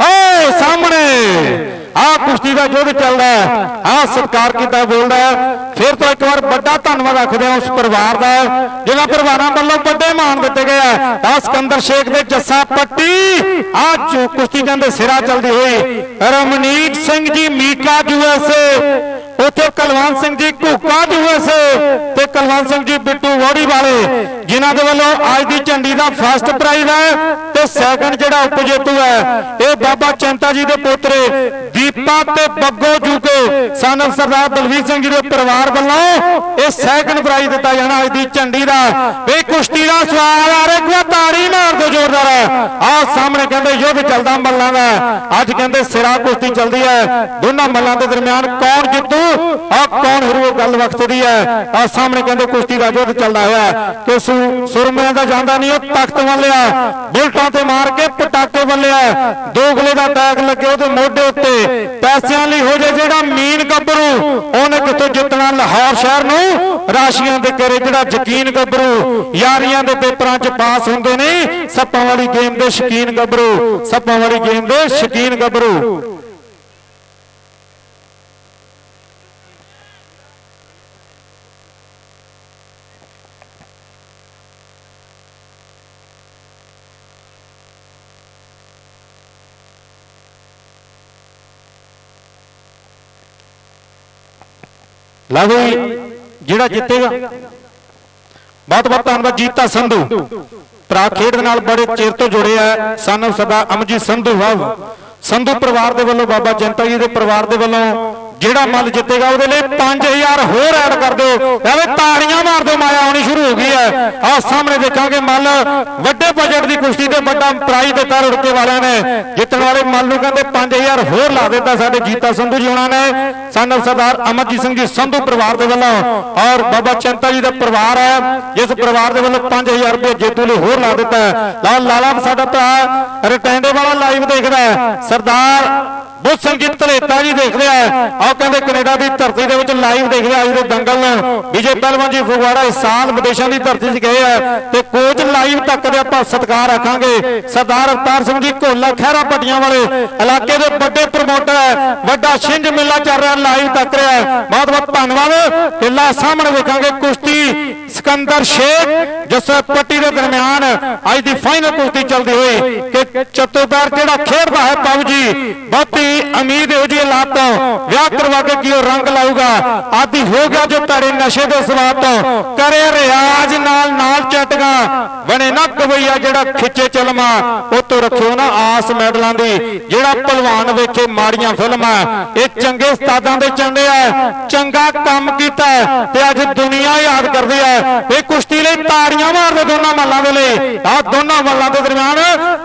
S1: ਓਏ ਸਾਹਮਣੇ। ਆ ਕੁਸ਼ਤੀ ਦਾ ਯੁੱਧ ਚੱਲਦਾ ਆ ਸਤਕਾਰ ਕੀਤਾ ਬੋਲਦਾ ਫਿਰ ਤੋਂ ਇੱਕ ਵਾਰ ਵੱਡਾ ਧੰਨਵਾਦ ਰੱਖਦੇ ਹਾਂ ਉਸ ਪਰਿਵਾਰ ਦਾ ਜਿਹਨਾਂ ਪਰਿਵਾਰਾਂ ਵੱਲੋਂ ਵੱਡੇ ਮਾਣ ਦਿੱਤੇ ਗਏ ਆ ਆ ਸਕੰਦਰ ਸ਼ੇਖ ਦੇ ਜੱਸਾ ਪੱਟੀ ਆ ਕੁਸ਼ਤੀ ਕਹਿੰਦੇ ਸਿਰਾ ਚੱਲਦੀ ਹੋਈ, ਰਮਨੀਤ ਸਿੰਘ ਜੀ ਮੀਕਾ ਯੂਐਸਏ ਉੱਥੇ ਕਲਵੰਤ ਸਿੰਘ ਜੀ, ਘੂਕਾ ਯੂਐਸਏ ਕਲਵੰਤ ਸਿੰਘ ਜੀ, ਬਿੱਟੂ ਵਾੜੀ ਵਾਲੇ, ਜਿਨ੍ਹਾਂ ਦੇ ਵੱਲੋਂ ਅੱਜ ਦੀ ਝੰਡੀ ਦਾ ਫਸਟ ਪ੍ਰਾਈਜ਼ ਹੈ ਤੇ ਸੈਕੰਡ ਜਿਹੜਾ ਉਪ ਹੈ, ਇਹ ਬਾਬਾ ਚੰਤਾ ਜੀ ਦੇ ਪੋਤਰੇ, ਦੀਪਾ ਤੇ ਬੱਗੋ ਜੂਕੇ, ਸਨ ਸਰਦਾਰ ਬਲਵੀਰ ਸਿੰਘ ਜੀ ਦੇ ਪਰਿਵਾਰ ਵੱਲੋਂ ਇਹ ਸੈਕੰਡ ਪ੍ਰਾਈਜ਼ ਦਿੱਤਾ ਜਾਣਾ ਅੱਜ ਦੀ ਝੰਡੀ ਦਾ। ਇਹ ਕੁਸ਼ਤੀ ਦਾ ਸਵਾਲ ਆ ਰਿਹਾ ਇੱਕ ਵਾਰ ਤਾੜੀ ਮਾਰ ਦਿਓ ਜ਼ੋਰਦਾਰ। ਆਹ ਸਾਹਮਣੇ ਕਹਿੰਦੇ ਯੁੱਧ ਚੱਲਦਾ ਮੱਲਾਂ ਦਾ। ਅੱਜ ਕਹਿੰਦੇ, ਸਿਰਾ ਕੁਸ਼ਤੀ ਚੱਲਦੀ ਹੈ। ਦੋਨਾਂ ਮੱਲਾਂ ਦੇ ਦਰਮਿਆਨ ਕੌਣ ਜਿੱਤੂ ਆ ਕੌਣ ਹਰੂ ਗੱਲ ਵਕਤ ਦੀ ਹੈ? ਆ ਸਾਹਮਣੇ ਕਹਿੰਦੇ ਕੁਸ਼ਤੀ ਦਾ ਯੁੱਧ ਚੱਲਦਾ ਹੋਇਆ ਕਿ ਸੁਰਮਿਆਂ ਦਾ ਜਾਂਦਾ ਨਹੀਂ, ਉਹ ਤਖਤ ਵੱਲਿਆ ਬੁਲਟਾਂ ਤੇ ਮਾਰ ਕੇ ਪਟਾਕੇ ਵੱਲਿਆ ਦੋਗਲੇ ਦਾ ਟੈਗ ਲੱਗੇ ਉਹਦੇ ਮੋਢੇ ਉੱਤੇ। ਪੈਸਿਆਂ ਲਈ ਹੋ ਜੇ ਜਿਹੜਾ ਮੀਨ ਗੱਭਰੂ, ਉਹਨੇ ਕਿੱਥੋਂ ਜਿੱਤਣਾ ਲਾਹੌਰ ਸ਼ਹਿਰ ਨੂੰ? ਰਾਸ਼ੀਆਂ ਦੇ ਕਰੇ ਜਿਹੜਾ ਯਕੀਨ ਗੱਭਰੂ, ਯਾਰੀਆਂ ਦੇ ਪੇਪਰਾਂ 'ਚ ਪਾਸ ਹੁੰਦੇ ਨੇ। ਸੱਪਾਂ ਵਾਲੀ ਗੇਮ ਦੇ ਸ਼ਕੀਨ ਗੱਭਰੂ, ਸੱਪਾਂ ਵਾਲੀ ਗੇਮ ਦੇ ਸ਼ਕੀਨ ਗੱਭਰੂ। ਲਓ ਵੀ ਜਿਹੜਾ ਜਿੱਤੇਗਾ। ਬਹੁਤ ਬਹੁਤ ਧੰਨਵਾਦ ਜੀਤਾ ਸੰਧੂ। ਭਰਾ ਖੇਡ ਦੇ ਨਾਲ ਬੜੇ ਚਿਰ ਤੋਂ ਜੁੜੇ ਆ। ਸਾਨੂੰ ਸਦਾ ਅਮਰਜੀਤ ਸੰਧੂ ਵਾਹ ਸੰਧੂ ਪਰਿਵਾਰ ਦੇ ਵੱਲੋਂ ਬਾਬਾ ਜਨਤਾ ਜੀ ਦੇ ਪਰਿਵਾਰ ਦੇ ਵੱਲੋਂ ਜਿਹੜਾ ਮੱਲ ਜਿੱਤੇਗਾ ਉਹਦੇ ਲਈ 5000 ਹੋਰ ਐਡ ਕਰ ਦਿਓ। ਐਵੇਂ ਤਾੜੀਆਂ ਮਾਰ ਦਿਓ ਮਾਇਆ ਆਉਣੀ ਸ਼ੁਰੂ ਹੋ ਗਈ ਹੈ। ਆਹ ਸਾਹਮਣੇ ਦੇਖਾਂਗੇ ਮੱਲ। ਵੱਡੇ ਬਜਟ ਦੀ ਕੁਸ਼ਤੀ ਤੇ ਵੱਡਾ ਪ੍ਰਾਈਜ਼ ਦਿੱਤਾ ਰੁੜਕੇ ਵਾਲਿਆਂ ਨੇ। ਜਿੱਤਣ ਵਾਲੇ ਮੱਲ ਨੂੰ ਕਹਿੰਦੇ 5000 ਹੋਰ ਲਾ ਦਿੱਤਾ ਸਾਡੇ ਜੀਤਾ ਸੰਧੂ ਜੀ ਉਹਨਾਂ ਨੇ। ਸਾਨੂੰ ਸਰਦਾਰ ਅਮਰਜੀਤ ਸਿੰਘ ਜੀ ਸੰਧੂ ਪਰਿਵਾਰ ਦੇ ਵੱਲੋਂ। ਔਰ ਬਾਬਾ ਚੰਤਾ ਜੀ ਦਾ ਪਰਿਵਾਰ ਹੈ। ਜਿਸ ਪਰਿਵਾਰ ਦੇ ਵੱਲੋਂ 5000 ਰੁਪਏ ਜੇਤੂ ਲਈ ਹੋਰ ਲਾ ਦਿੱਤਾ ਹੈ। ਲਾਲ ਲਾਲਾ ਸਾਡਾ ਭਰਾ ਰਟੈਂਡੇ ਵਾਲਾ ਲਾਈਵ ਦੇਖਦਾ ਹੈ। ਸਰਦਾਰ ਬੁੱਧ ਸੰਗੀਤ ਧਲੇਤਾ ਜੀ ਦੇਖ ਰਿਹਾ ਹੈ ਆਹ ਕਹਿੰਦੇ ਕੈਨੇਡਾ ਦੀ ਧਰਤੀ ਦੇ ਵਿੱਚ ਲਾਈਵ ਦੇਖ ਰਿਹਾ ਅੱਜ ਦੇ ਦੰਗਲ ਨੂੰ। ਵਿਜੇ ਪਹਿਲਵਾਨ ਜੀ ਫਗਵਾੜਾ ਇਸ ਸਾਲ ਵਿਦੇਸ਼ਾਂ ਦੀ ਧਰਤੀ 'ਚ ਗਏ ਆ ਤੇ ਕੋਚ ਲਾਈਵ ਤੱਕ ਦੇ ਆਪਾਂ ਸਤਿਕਾਰ ਰੱਖਾਂਗੇ। ਸਰਦਾਰ ਅਵਤਾਰ ਸਿੰਘ ਜੀ ਘੋਲਾ ਖਹਿਰਾ ਪੱਟੀਆਂ ਵਾਲੇ ਇਲਾਕੇ ਦੇ ਵੱਡੇ ਪ੍ਰਮੋਟਰ ਹੈ ਵੱਡਾ ਛਿੰਝ ਮੇਲਾ ਚੱਲ ਰਿਹਾ ਲਾਈਵ ਤੱਕ ਰਿਹਾ। ਬਹੁਤ ਬਹੁਤ ਧੰਨਵਾਦ। ਇੱਲਾ ਸਾਹਮਣੇ ਵੇਖਾਂਗੇ ਕੁਸ਼ਤੀ ਸਿਕੰਦਰ ਸ਼ੇਖ ਜਸਰ ਪੱਟੀ ਦੇ ਦਰਮਿਆਨ ਅੱਜ ਦੀ ਫਾਈਨਲ ਕੁਸ਼ਤੀ ਚੱਲਦੀ ਹੋਈ। ਕਿ ਚਤੁਰਦਾਰ ਜਿਹੜਾ ਖੇਡਦਾ ਹੈ ਬਾਬੂ ਜੀ ਬਹੁਤੀ ਉਮੀਦ ਇਹੋ ਜਿਹੀ ਹਾਲਾਤ ਵਿਆਹ ਕਰਵਾ ਕੇ ਕੀ ਉਹ ਰੰਗ ਲਾਊਗਾ। ਆਦੀ ਹੋ ਗਿਆ ਜੋ ਤਾਰੇ ਨਸ਼ੇ ਦੇ ਸਵਾਦ ਤੋਂ ਕਰੇ ਰਿਆਜ ਨਾਲ ਨਾਲ ਚਟਗਾ। ਬਣੇ ਨਾ ਕਵਈਆ ਜਿਹੜਾ ਖਿੱਚੇ ਚਲਮਾ ਉਹ ਤੋਂ ਰੱਖਿਓ ਨਾ ਆਸ ਮੈਡਲਾਂ ਦੀ। ਜਿਹੜਾ ਪਹਿਲਵਾਨ ਵੇਖੇ ਮਾੜੀਆਂ ਫਿਲਮਾਂ, ਇਹ ਚੰਗੇ ਉਸਤਾਦਾਂ ਦੇ ਚੰਡੇ ਆ। ਚੰਗਾ ਕੰਮ ਕੀਤਾ ਤੇ ਅੱਜ ਦੁਨੀਆ ਯਾਦ ਕਰਦੀ ਹੈ। ਇਹ ਕੁਸ਼ਤੀ ਲਈ ਤਾੜੀਆਂ ਮਾਰਦੇ ਦੋਨਾਂ ਮੱਲਾਂ ਦੇ ਲਈ। ਆ ਦੋਨਾਂ ਮੱਲਾਂ ਦੇ ਦਰਮਿਆਨ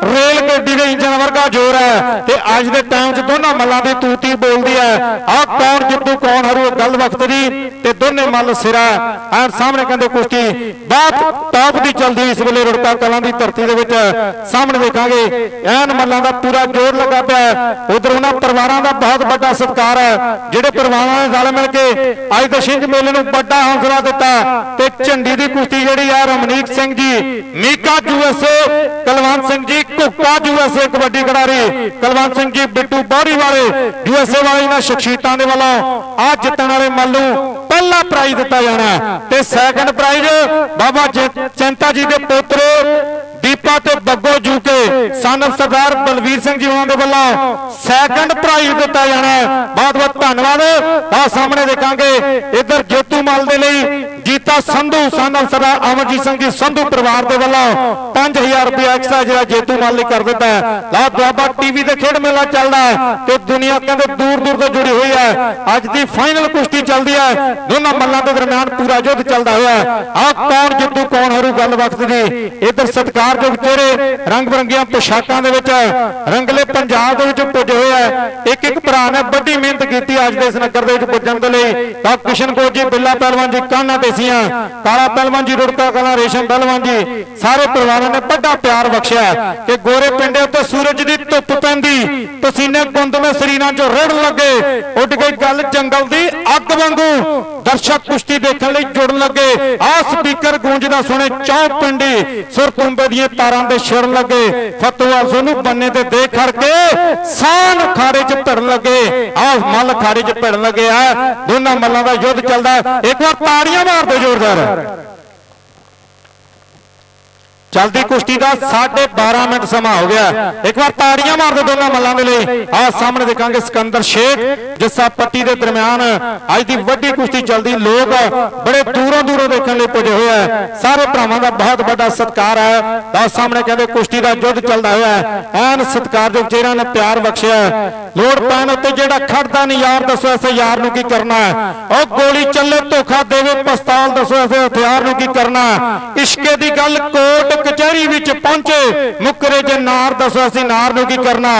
S1: ਰੇਲ ਗੱਡੀ ਦੇ ਇੰਜਨ ਵਰਗਾ ਜ਼ੋਰ ਹੈ ਤੇ ਅੱਜ ਦੇ ਟਾਈਮ 'ਚ ਦੋਨਾਂ ਮੱਲਾਂ ਦੀ ਤੂਤੀ ਬੋਲਦੀ ਹੈ। ਆ ਕੌਣ ਜਿੱਤੂ, ਕੌਣ ਹਰੂ ਗੱਲ ਵਕਤ ਦੀ ਤੇ ਦੋਨੇ ਮੱਲ ਸਿਰਾ। ਐਨ ਸਾਹਮਣੇ ਕਹਿੰਦੇ ਕੁਸ਼ਤੀ ਬਹੁਤ ਟੌਪ ਦੀ ਚੱਲਦੀ ਇਸ ਵੇਲੇ ਰੁੜਕਾ ਕਲਾਂ ਦੀ ਧਰਤੀ ਦੇ ਵਿੱਚ। ਸਾਹਮਣੇ ਦੇਖਾਂਗੇ, ਐਨ ਮੱਲਾਂ ਦਾ ਪੂਰਾ ਜ਼ੋਰ ਲੱਗਾ ਪਿਆ ਉਧਰ ਉਹਨਾਂ ਪਰਿਵਾਰਾਂ ਦਾ ਬਹੁਤ ਵੱਡਾ ਸਤਿਕਾਰ ਹੈ, ਜਿਹੜੇ ਪਰਿਵਾਰਾਂ ਨੇ ਨਾਲ ਮਿਲ ਕੇ ਅੱਜ ਦੇ ਛਿੰਝ ਮੇਲੇ ਨੂੰ ਵੱਡਾ ਹੌਸਲਾ ਦਿੱਤਾ ਤੇ ਝੰਡੀ ਦੀ ਕੁਸ਼ਤੀ ਜਿਹੜੀ ਆ, ਰਮਨੀਕ ਸਿੰਘ ਜੀ, ਮੀਕਾ ਯੂਐਸਏ ਕਲਵੰਤ ਸਿੰਘ ਜੀ, ਕੁੱਕਾ ਯੂਐਸਏ ਕਬੱਡੀ ਖਿਡਾਰੀ। ਕਲਵੰਤ ਸਿੰਘ ਜੀ, ਬਿੱਟੂ ਬਾਹਰੀ ਵਾਲੇ ਯੂਐਸਏ ਵਾਲੇ ਇਹਨਾਂ ਸ਼ਖਸੀਅਤਾਂ ਦੇ ਵੱਲੋਂ ਆ ਜਿੱਤਣ ਵਾਲੇ ਮੱਲ ਨੂੰ ਪਹਿਲਾ ਪ੍ਰਾਈਜ਼ ਦਿੱਤਾ ਜਾਣਾ ਤੇ ਸੈਕੰਡ ਪ੍ਰਾਈਜ਼ ਬਾਬਾ ਜੈ- ਚੰਤਾ ਜੀ ਦੇ ਪੋਤਰੇ ਦੀਪਾ ਤੇ ਬੱਗੋ ਜੂਕੇ ਸਨ ਸਰਦਾਰ ਬਲਵੀਰ ਸਿੰਘ ਜੀ ਉਹਨਾਂ ਦੇ ਵੱਲੋਂ ਸੈਕੰਡ ਪ੍ਰਾਈਜ਼ ਦਿੱਤਾ ਜਾਣਾ ਬਹੁਤ ਬਹੁਤ ਧੰਨਵਾਦ। ਆ ਸਾਹਮਣੇ ਦੇਖਾਂਗੇ, ਇੱਧਰ ਜੇਤੂ ਮਾਲ ਦੇ ਲਈ ਜੀਤਾ ਸੰਧੂ ਸਨ of ਸਰਦਾਰ ਅਮਰਜੀਤ ਸਿੰਘ ਜੀ, ਸੰਧੂ ਪਰਿਵਾਰ ਦੇ ਵੱਲੋਂ 5000 ਰੁਪਏ ਐਕਸਟਰਾ ਜਿਹੜਾ ਜੇਤੂ ਮਲ ਕਰ ਦਿੱਤਾ ਹੈ। ਲਾ ਦੁਆਬਾ ਟੀਵੀ ਤੇ ਖੇਡ ਮੇਲਾ ਚੱਲਦਾ ਹੈ ਤੇ ਦੁਨੀਆ ਕਹਿੰਦੇ ਦੂਰ ਦੂਰ ਤੋਂ ਜੁੜੀ ਹੋਈ ਹੈ। ਅੱਜ ਦੀ ਫਾਈਨਲ ਕੁਸ਼ਤੀ ਚੱਲਦੀ ਹੈ। ਦੋਨਾਂ ਮੱਲਾਂ ਦੇ ਦਰਮਿਆਨ ਪੂਰਾ ਯੁੱਧ ਚੱਲਦਾ ਹੋਇਆ ਆ ਕੌਣ ਜਿੱਤੂ, ਕੌਣ ਹਰੂ ਗੱਲ ਵਕਤ ਦੀ ਇੱਧਰ ਸਤਿਕਾਰਯੋਗ ਚਿਹਰੇ ਰੰਗ ਬਰੰਗੀਆਂ ਪੋਸ਼ਾਕਾਂ ਦੇ ਵਿੱਚ ਰੰਗਲੇ ਪੰਜਾਬ ਦੇ ਵਿੱਚ ਪੁੱਜੇ ਹੋਏ ਆ ਇੱਕ ਇੱਕ ਭਰਾ ਨੇ ਵੱਡੀ ਮਿਹਨਤ ਕੀਤੀ ਅੱਜ ਦੇ ਇਸ ਨਗਰ ਦੇ ਵਿੱਚ ਪੁੱਜਣ ਦੇ ਲਈ। ਤਾਂ ਕਿਸ਼ਨ ਕੋਟ ਜੀ ਬਿੱਲਾ ਪਹਿਲਵਾਨ ਜੀ, ਕਾਨਾ ਦੇਸੀਆਂ ਕਾਲਾ ਪਹਿਲਵਾਨ ਜੀ ਰੁੜਕਾ ਕਲਾ ਰੇਸ਼ਮ ਪਹਿਲਵਾਨ ਜੀ। ਸਾਰੇ ਪਰਿਵਾਰਾਂ ਨੇ ਵੱਡਾ ਪਿਆਰ ਬਖਸ਼ਿਆ ਕਿ ਗੋਰੇ ਪਿੰਡੇ ਉੱਤੇ ਸੂਰਜ ਦੀ ਧੁੱਪ ਪੈਂਦੀ। ਪਸੀਨੇ ਗੁੰਦਵੇਂ ਸਰੀਰਾਂ 'ਚੋਂ ਰੜਨ ਲੱਗੇ। ਉੱਡ ਗਈ ਗੱਲ ਜੰਗਲ ਦੀ ਅੱਗ ਵਾਂਗੂ। ਦਰਸ਼ਕ ਕੁਸ਼ਤੀ ਦੇਖਣ ਲਈ ਜੁੜਨ ਲੱਗੇ। ਆਹ ਸਪੀਕਰ ਗੂੰਜਦਾ ਸੁਣੇ ਚੌ ਪਿੰਡੀ। ਸੁਰ ਤੁੰਬੇ ਦੀਆਂ ਤਾਰਾਂ ਦੇ ਛਿੜਨ ਲੱਗੇ। ਫਤਵਾਲ ਸੋਨੂੰ ਬੰਨੇ ਤੇ ਦੇਖ ਖੜ ਕੇ ਸਾਨ ਖਾੜੇ 'ਚ ਭਿੜਨ ਲੱਗੇ। ਆਹ ਮੱਲ ਖਾੜੇ 'ਚ ਭਿੜਨ ਲੱਗੇ ਆ। ਦੋਨਾਂ ਮੱਲਾਂ ਦਾ ਯੁੱਧ ਚੱਲਦਾ ਇੱਕ ਵਾਰ ਤਾੜੀਆਂ ਮਾਰ ਦਿਓ ਜ਼ੋਰਦਾਰ ਚਲਦੀ ਕੁਸ਼ਤੀ ਦਾ 12.5 ਮਿੰਟ ਸਮਾਂ ਹੋ ਗਿਆ। ਇੱਕ ਵਾਰ ਤਾੜੀਆਂ ਮਾਰ ਦਿਓ ਦੋਨਾਂ ਮੱਲਾਂ ਦੇ ਲਈ। ਆਹ ਸਾਹਮਣੇ ਦੇਖਾਂਗੇ ਸਿਕੰਦਰ ਸ਼ੇਖ, ਜੱਸਾ ਪੱਟੀ ਦੇ ਦਰਮਿਆਨ। ਅੱਜ ਦੀ ਵੱਡੀ ਕੁਸ਼ਤੀ ਚੱਲਦੀ, ਲੋਕ ਬੜੇ ਦੂਰੋਂ ਦੂਰੋਂ ਦੇਖਣ ਲਈ ਪੁੱਜੇ ਹੋਏ ਆ। ਸਾਰੇ ਭਰਾਵਾਂ ਦਾ ਬਹੁਤ ਵੱਡਾ ਸਤਿਕਾਰ ਹੈ। ਆਹ ਸਾਹਮਣੇ ਕਹਿੰਦੇ ਕੁਸ਼ਤੀ ਦਾ ਯੁੱਧ ਚੱਲਦਾ ਹੋਇਆ ਹੈ। ਐਨ ਸਤਿਕਾਰਯੋਗ ਚਿਹਰਿਆਂ ਨੇ ਪਿਆਰ ਬਖਸ਼ਿਆ। ਲੋੜ ਪੈਣ ਉੱਤੇ ਜਿਹੜਾ ਖੜਦਾ ਨਹੀਂ, ਯਾਰ ਦੱਸੋ ਐਸੇ ਯਾਰ ਨੂੰ ਕੀ ਕਰਨਾ ਉਹ ਗੋਲੀ ਚੱਲੇ ਧੋਖਾ ਦੇਵੇ, ਪਸਤਾਲ ਦੱਸੋ ਐਸੇ ਹਥਿਆਰ ਨੂੰ ਕੀ ਕਰਨਾ ਇਸ਼ਕੇ ਦੀ ਗੱਲ ਕੋਟ ਕਚਹਿਰੀ ਵਿੱਚ ਪਹੁੰਚੇ। ਮੁਕਰੇ ਜੇ ਨਾਰ ਦੱਸੋ ਅਸੀਂ ਨਾਰ ਨੂੰ ਕੀ ਕਰਨਾ?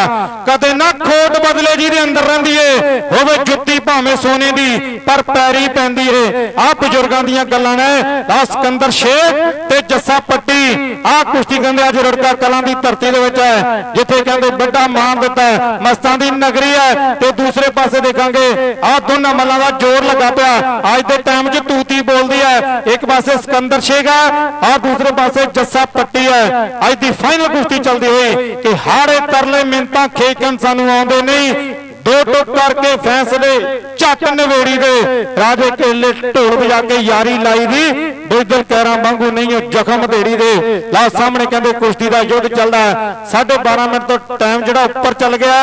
S1: ਕਦੇ ਨਾ ਖੋਟ ਬਦਲੇ ਜਿਹਦੇ ਅੰਦਰ ਰਹਿੰਦੀ ਏ, ਹੋਵੇ ਜੁੱਤੀ ਭਾਵੇਂ ਸੋਨੇ ਦੀ, ਪਰ ਪੈਰੀ ਪੈਂਦੀ ਏ। ਆ ਬਜ਼ੁਰਗਾਂ ਦੀਆਂ ਗੱਲਾਂ ਨੇ। ਦਾ ਸਿਕੰਦਰ ਸ਼ੇਖ ਤੇ ਜੱਸਾ ਪੱਟੀ ਆ ਕੁਸ਼ਤੀ ਕਹਿੰਦੇ ਅੱਜ ਰੜਕਾ ਕਲਾਂ ਦੀ ਧਰਤੀ ਦੇ ਵਿੱਚ ਹੈ, ਜਿੱਥੇ ਕਹਿੰਦੇ ਵੱਡਾ ਮਾਨ ਦਿੱਤਾ ਮਸਤਾਂ ਦੀ ਨਗਰੀ ਹੈ ਤੇ ਦੂਸਰੇ ਪਾਸੇ ਦੇਖਾਂਗੇ ਆ ਦੋਨਾਂ ਮੱਲਾਂ ਦਾ ਜ਼ੋਰ ਲੱਗਾ ਪਿਆ। ਅੱਜ ਦੇ ਟਾਈਮ 'ਚ ਤੂਤੀ ਬੋਲਦੀ ਹੈ। ਇੱਕ ਪਾਸੇ ਸਿਕੰਦਰ ਸ਼ੇਖ ਹੈ ਆ ਦੂਸਰੇ ਪਾਸੇ ਜੱਸਾ ਪੱਟੀ ਹੈ। ਅੱਜ ਦੀ ਫਾਈਨਲ ਕੁਸ਼ਤੀ ਚੱਲਦੀ ਹੋਈ ਕਿ ਹਾਰੇ ਤਰਲੇ ਮਿੰਤਾਂ ਖੇਕਣ ਸਾਨੂੰ ਆਉਂਦੇ ਨਹੀਂ। ਦੋ ਟੁੱਟ ਕਰਕੇ ਫੈਸਲੇ ਝੱਟ ਨਵੇੜੀ ਦੇ ਰਾਜੇ ਕੇਲੇ ਢੋਲ ਵਜਾ ਕੇ ਯਾਰੀ ਲਾਈ ਦੀ। ਬੇਦਲ ਕਹਿਰਾਂ ਵਾਂਗੂ ਨਹੀਂ, ਉਹ ਜ਼ਖਮ ਢੇੜੀ ਦੇ। ਲਾ ਸਾਹਮਣੇ ਕਹਿੰਦੇ, ਕੁਸ਼ਤੀ ਦਾ ਯੁੱਧ ਚੱਲਦਾ ਹੈ। ਸਾਢੇ 12 ਮਿੰਟ ਤੋਂ ਟਾਈਮ ਜਿਹੜਾ ਉੱਪਰ ਚੱਲ ਗਿਆ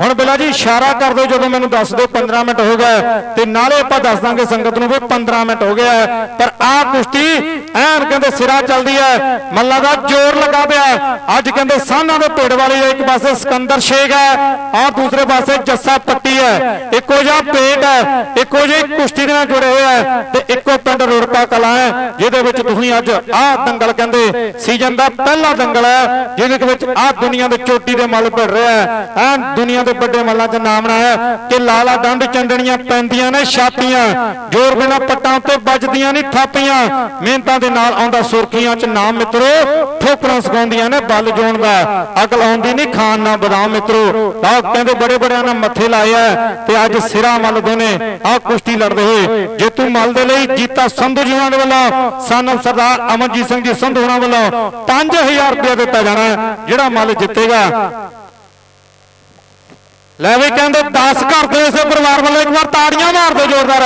S1: ਹੁਣ ਬਿਲਾ ਜੀ, ਇਸ਼ਾਰਾ ਕਰ ਦਿਓ ਜਦੋਂ ਮੈਨੂੰ ਦੱਸ ਦਿਓ 15 ਮਿੰਟ ਹੋ ਗਏ। ਤੇ ਨਾਲੇ ਆਪਾਂ ਦੱਸ ਦਾਂਗੇ ਸੰਗਤ ਨੂੰ ਵੀ 15 ਮਿੰਟ ਹੋ ਗਿਆ ਪਰ ਆਹ ਕੁਸ਼ਤੀ ਐਨ ਕਹਿੰਦੇ ਸਿਰਾ ਚੱਲਦੀ ਹੈ। ਮੱਲਾ ਦਾ ਜ਼ੋਰ ਲੱਗਾ ਪਿਆ ਅੱਜ ਕਹਿੰਦੇ ਸਾਹਨਾਂ ਦੇ ਭੇੜ ਵਾਲੀ ਇੱਕ ਪਾਸੇ ਸਿਕੰਦਰ ਸ਼ੇਖ ਹੈ, ਆਹ ਦੂਸਰੇ ਪਾਸੇ ਜੱਸਾ ਪੱਟੀ ਹੈ। ਇੱਕੋ ਜਿਹਾ ਪੇਟ ਹੈ, ਇੱਕੋ ਜਿਹੀ ਕੁਸ਼ਤੀ ਦੇ ਨਾਲ ਜੁੜੇ ਹੋਏ ਹੈ ਤੇ ਇੱਕੋ ਪਿੰਡ ਰੁੜਕਾ ਕਲਾ ਹੈ। ਜਿਹਦੇ ਵਿੱਚ ਤੁਸੀਂ ਅੱਜ ਆਹ ਦੰਗਲ ਕਹਿੰਦੇ, ਸੀਜ਼ਨ ਦਾ ਪਹਿਲਾ ਦੰਗਲ ਹੈ, ਜਿਹਦੇ ਵਿੱਚ ਆਹ ਦੁਨੀਆ ਦੇ ਚੋਟੀ ਦੇ ਮੱਲ ਭਿੜ ਰਿਹਾ ਹੈ ਐਨ ਦੁਨੀਆ ਦੇ ਵੱਡੇ ਮੱਲਾਂ 'ਚ ਨਾਮ ਹੈ ਕਿ ਲਾਲਾ ਡੰਡ ਚੰਡਣੀਆਂ ਪੈਂਦੀਆਂ ਨੇ ਛਾਪੀਆਂ, ਜੋਰ ਬਿਨਾ ਪੱਟਾਂ ਉੱਤੇ ਵੱਜਦੀਆਂ ਨਹੀਂ ਥਾਪੀਆਂ, ਮਿਹਨਤਾਂ ਦੇ ਨਾਲ ਆਉਂਦਾ ਸੁਰਖੀਆਂ 'ਚ ਨਾਮ ਮਿੱਤਰੋ, ਠੋਕਰਾਂ ਸਿਖਾਉਂਦੀਆਂ ਨੇ ਬਲ ਜੋਣ ਦਾ, ਅਕਲ ਆਉਂਦੀ ਨਹੀਂ ਖਾਨ ਨਾ ਬਦਾਮ ਮਿੱਤਰੋ ਤਾਂ ਕਹਿੰਦੇ ਬੜੇ ਬੜਿਆਂ ਨੇ ਮੱਥੇ ਲਾਏ ਆ ਤੇ ਅੱਜ ਸਿਰਾ ਮੱਲ ਦੋਨੇ ਆਹ ਕੁਸ਼ਤੀ ਲੜਦੇ ਹੋਏ ਜੇਤੂ ਮੱਲ ਦੇ ਲਈ ਜੀਤਾ ਸੰਧੂ ਜੀ ਹੋਣਾ ਦੇ ਵੱਲੋਂ ਸਨ ਸਰਦਾਰ ਅਮਨਜੀਤ ਸਿੰਘ ਜੀ ਸੰਧੂ ਹੋਣਾ ਵੱਲੋਂ 5000 ਰੁਪਏ ਦਿੱਤਾ ਜਾਣਾ ਜਿਹੜਾ ਮੱਲ ਜਿੱਤੇਗਾ। ਲੈ ਵੀ ਕਹਿੰਦੇ 10 ਘਰ ਦੇ ਇਸੇ ਪਰਿਵਾਰ ਵੱਲੋਂ ਇੱਕ ਵਾਰ ਤਾੜੀਆਂ ਮਾਰ ਦਿਓ ਜ਼ੋਰਦਾਰ।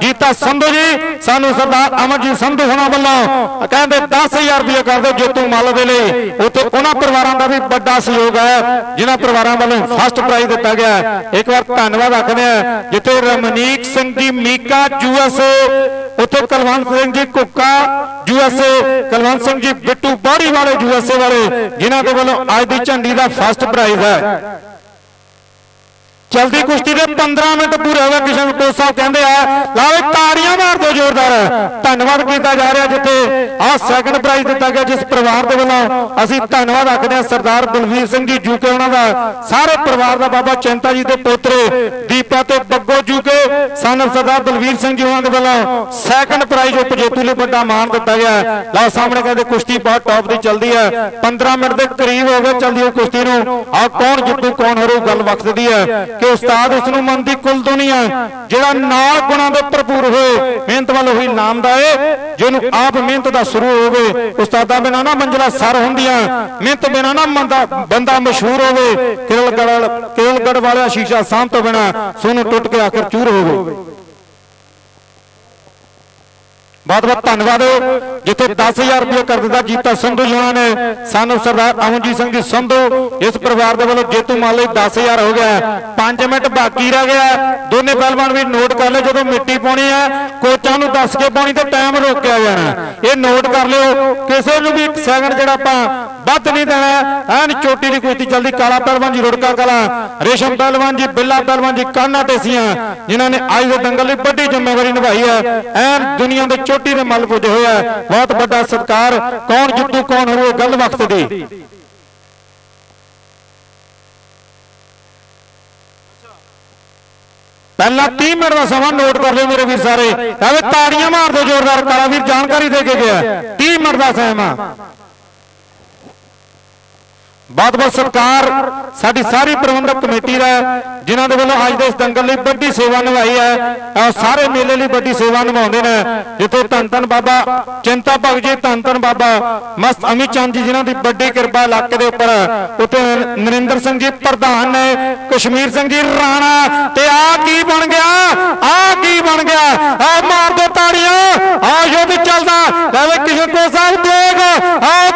S1: ਜੀਤਾ ਸੰਧੂ ਜੀ ਸਾਨੂੰ ਸਰਦਾਰ ਅਮਰਜੀਤ ਸੰਧੂ ਹੋਣਾ ਵੱਲੋਂ ਕਹਿੰਦੇ 10000 ਰੁਪਏ ਕਰਦੇ ਜੇਤੂ ਮੱਲ ਦੇ ਲਈ। ਉੱਥੇ ਉਹਨਾਂ ਪਰਿਵਾਰਾਂ ਦਾ ਵੀ ਵੱਡਾ ਸਹਿਯੋਗ ਹੈ ਜਿਨ੍ਹਾਂ ਪਰਿਵਾਰਾਂ ਵੱਲੋਂ ਫਸਟ ਪ੍ਰਾਈਜ਼ ਦਿੱਤਾ ਗਿਆ। ਇੱਕ ਵਾਰ ਧੰਨਵਾਦ ਆਖਦੇ ਆ ਜਿੱਥੇ ਰਮਨੀਕ ਸਿੰਘ ਜੀ ਮੀਕਾ ਯੂਐਸਏ ਉੱਥੇ ਕੁਲਵੰਤ ਸਿੰਘ ਜੀ ਕੁੱਕਾ ਯੂਐਸਏ ਕੁਲਵੰਤ ਸਿੰਘ ਜੀ ਬਿੱਟੂ ਬਾੜੀ ਵਾਲੇ ਯੂਐਸਏ ਵਾਲੇ ਜਿਨ੍ਹਾਂ ਦੇ ਵੱਲੋਂ ਅੱਜ ਦੀ ਝੰਡੀ ਦਾ ਫਸਟ ਪ੍ਰਾਈਜ਼ ਹੈ। ਚਲਦੀ ਕੁਸ਼ਤੀ ਦੇ 15 ਮਿੰਟ ਪੂਰੇ ਹੋ ਗਏ। ਕਿਸ਼ਨ ਕੋਚ ਸਾਹਿਬ ਕਹਿੰਦੇ ਆ ਲਾਵੇ ਤਾੜੀਆਂ ਮਾਰ ਦਿਓ ਜ਼ੋਰਦਾਰ। ਧੰਨਵਾਦ ਕੀਤਾ ਜਾ ਰਿਹਾ ਜਿੱਥੇ ਆਹ ਸੈਕੰਡ ਪ੍ਰਾਈਜ਼ ਦਿੱਤਾ ਗਿਆ ਜਿਸ ਪਰਿਵਾਰ ਦੇ ਵੱਲੋਂ ਅਸੀਂ ਧੰਨਵਾਦ ਆਖਦੇ ਹਾਂ। ਸਰਦਾਰ ਬਲਵੀਰ ਸਿੰਘ ਜੀ ਜੂਕੇ ਉਹਨਾਂ ਦਾ ਸਾਰੇ ਪਰਿਵਾਰ ਦਾ ਬਾਬਾ ਚਿੰਤਾ ਜੀ ਦੇ ਪੋਤਰੇ ਦੀਪਾ ਤੇ ਬੱਗੋ ਜੂਕੇ ਸਨ ਸਰਦਾਰ ਬਲਵੀਰ ਸਿੰਘ ਜੀ ਉਹਨਾਂ ਦੇ ਵੱਲੋਂ ਸੈਕੰਡ ਪ੍ਰਾਈਜ਼ ਉਪਜੇਤੂ ਲਈ ਵੱਡਾ ਮਾਣ ਦਿੱਤਾ ਗਿਆ ਲਓ ਸਾਹਮਣੇ ਕਹਿੰਦੇ ਕੁਸ਼ਤੀ ਬਹੁਤ ਟੌਪ ਦੀ ਚੱਲਦੀ ਹੈ। 15 ਮਿੰਟ ਦੇ ਕਰੀਬ ਹੋ ਗਏ ਚੱਲਦੀ ਹੋਈ ਕੁਸ਼ਤੀ ਨੂੰ। ਆ ਕੌਣ ਜਿੱਤੂ, ਕੌਣ ਹਾਰੂ ਗੱਲ ਵਕਤ ਦੀ ਹੈ ਕਿ ਉਸਤਾਦ ਉਸ ਨੂੰ ਮਨ ਕੁੱਲ ਦੁਨੀਆ ਜਿਹੜਾ ਨਾਲ ਗੁਣਾਂ ਦੇ ਭਰਪੂਰ ਹੋਏ, ਮਿਹਨਤ ਵੱਲ ਉਹੀ ਨਾਮ ਦਾ ਏ ਜਿਹਨੂੰ ਆਪ ਮਿਹਨਤ ਦਾ ਸ਼ੁਰੂ ਹੋਵੇ ਉਸਤਾਦਾਂ ਬਿਨਾਂ ਨਾ ਮੰਜ਼ਲਾ ਸਰ ਹੁੰਦੀਆਂ। ਮਿਹਨਤ ਬਿਨਾਂ ਨਾ ਮੰਦਾ ਬੰਦਾ ਮਸ਼ਹੂਰ ਹੋਵੇ। ਕਿਰਲਗੜ ਕਿਰਲਗੜ ਵਾਲਿਆ ਸ਼ੀਸ਼ਾ ਸਾਂਭ ਤੋਂ ਬਿਨਾਂ ਸੋਨੂੰ ਟੁੱਟ ਕੇ ਆਖਰ ਚੂਰ ਹੋ ਗਏ। ਬਹੁਤ ਬਹੁਤ ਧੰਨਵਾਦ। ਜਿੱਥੇ 10000 ਰੁਪਏ ਕਰ ਦਿੱਤਾ ਜੀਤਾ ਸੰਧੂ ਜੀ ਉਹਨਾਂ ਨੇ, ਸਾਨੂੰ ਸਰਦਾਰ ਅਮਨਜੀਤ ਸਿੰਘ ਜੀ ਸੰਧੂ, ਇਸ ਪਰਿਵਾਰ ਦੇ ਵੱਲੋਂ ਜੇਤੂ ਮਾਲ ਲਈ 10000 ਹੋ ਗਿਆ 5 ਮਿੰਟ ਬਾਕੀ ਰਹਿ ਗਿਆ ਦੋਨੇ ਪਹਿਲਵਾਨ ਵੀ ਨੋਟ ਕਰ ਲਿਓ ਜਦੋਂ ਮਿੱਟੀ ਪਾਉਣੀ ਹੈ, ਕੋਚਾਂ ਨੂੰ ਦੱਸ ਕੇ ਪਾਉਣੀ ਤੇ ਟਾਈਮ ਰੋਕਿਆ ਜਾਣਾ ਇਹ ਨੋਟ ਕਰ ਲਿਓ, ਕਿਸੇ ਨੂੰ ਵੀ ਇੱਕ ਸੈਕਿੰਡ ਜਿਹੜਾ ਆਪਾਂ ਵੱਧ ਨਹੀਂ ਦੇਣਾ ਐਨ ਚੋਟੀ ਦੀ ਕੁਸ਼ਤੀ ਚੱਲਦੀ, ਕਾਲਾ ਪਹਿਲਵਾਨ ਜੀ, ਰੁੜਕਾ ਕਲਾ, ਰੇਸ਼ਮ ਪਹਿਲਵਾਨ ਜੀ, ਬਿੱਲਾ ਪਹਿਲਵਾਨ ਜੀ, ਕਾਨਾ ਟੇਸੀਆਂ ਜਿਨ੍ਹਾਂ ਨੇ ਅੱਜ ਦੇ ਦੰਗਲ ਲਈ ਵੱਡੀ ਜ਼ਿੰਮੇਵਾਰੀ ਨਿਭਾਈ ਹੈ। ਐਨ ਦੁਨੀਆ ਦੇ ਚੋਟੀ ਦੇ ਮੱਲ ਪੁੱਜੇ ਹੋਏ ਬਹੁਤ ਵੱਡਾ ਸਤਿਕਾਰ। ਕੌਣ ਜਿੱਤੂ, ਕੌਣ ਹੋਵੇ ਗੱਲ ਵਕਤ ਦੀ। ਪਹਿਲਾਂ 30 ਮਿੰਟ ਦਾ ਸਮਾਂ ਨੋਟ ਕਰ ਲਿਓ ਮੇਰੇ ਵੀਰ ਸਾਰੇ। ਐਵੇਂ ਤਾੜੀਆਂ ਮਾਰ ਦਿਓ ਜ਼ੋਰਦਾਰ ਕਾਲਾ ਵੀਰ, ਜਾਣਕਾਰੀ ਦੇ ਕੇ ਗਿਆ। 30 ਮਿੰਟ ਦਾ ਸਮਾਂ। ਬਹੁਤ ਬਹੁਤ ਸਤਿਕਾਰ ਸਾਡੀ ਸਾਰੀ ਪ੍ਰਬੰਧਕ ਕਮੇਟੀ ਦਾ ਜਿਨ੍ਹਾਂ ਦੇ ਵੱਲੋਂ ਅੱਜ ਦੇ ਇਸ ਦੰਗਲ ਲਈ ਵੱਡੀ ਸੇਵਾ ਨਿਭਾਈ ਹੈ। ਸਾਰੇ ਮੇਲੇ ਲਈ ਵੱਡੀ ਸੇਵਾ ਨਿਭਾਉਂਦੇ ਨੇ, ਜਿੱਥੇ ਧੰਨ ਧੰਨ ਬਾਬਾ, ਚਿੰਤਾ ਭਗਤ ਜੀ, ਧੰਨ ਧੰਨ ਬਾਬਾ, ਮਸਤ ਅਮਿਤ ਚੰਦ ਜੀ, ਜਿਨ੍ਹਾਂ ਦੀ ਵੱਡੀ ਕਿਰਪਾ ਇਲਾਕੇ ਦੇ ਉੱਪਰ ਉੱਤੇ ਨਰਿੰਦਰ ਸਿੰਘ ਜੀ ਪ੍ਰਧਾਨ ਨੇ, ਕਸ਼ਮੀਰ ਸਿੰਘ ਜੀ ਰਾਣਾ, ਤੇ ਆ ਕੀ ਬਣ ਗਿਆ? ਆ ਕੀ ਬਣ ਗਿਆ? ਆ ਮਾਰ ਦੋ ਤਾੜੀਆਂ ਆ ਯੁੱਧ ਚੱਲਦਾ। ਲੈ ਵੇ ਕੋ ਸਾਹਿਬ ਦੇਖ ਆ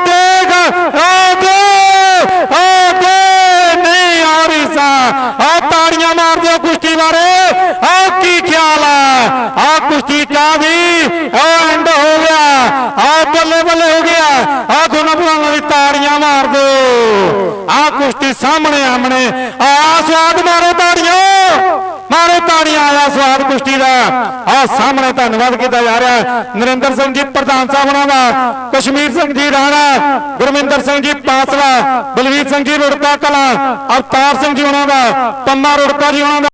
S1: ਦੇਖ ਕੁਸ਼ਤੀ ਸਾਹਮਣੇ ਆਮਣੇ। ਆ ਸਵਾਦ ਮਾਰੋ ਤਾੜੀਆਂ ਮਾਰੋ ਤਾੜੀਆਂ ਆਇਆ ਸਵਾਦ ਕੁਸ਼ਤੀ ਦਾ। ਆ ਸਾਹਮਣੇ ਧੰਨਵਾਦ ਕੀਤਾ ਜਾ ਰਿਹਾ। ਨਰਿੰਦਰ ਸਿੰਘ ਜੀ, ਪ੍ਰਧਾਨ ਸਾਹਿਬ ਉਹਨਾਂ ਦਾ। ਕਸ਼ਮੀਰ ਸਿੰਘ ਜੀ ਰਾਣਾ ਗੁਰਮਿੰਦਰ ਸਿੰਘ ਜੀ ਪਾਸਲਾ ਬਲਵੀਰ ਸਿੰਘ ਜੀ, ਰੁੜਕਾ ਕਲਾ। ਅਵਤਾਰ ਸਿੰਘ ਜੀ ਉਹਨਾਂ ਦਾ। ਪੰਮਾ ਰੁੜਕਾ ਜੀ ਉਹਨਾਂ ਦਾ।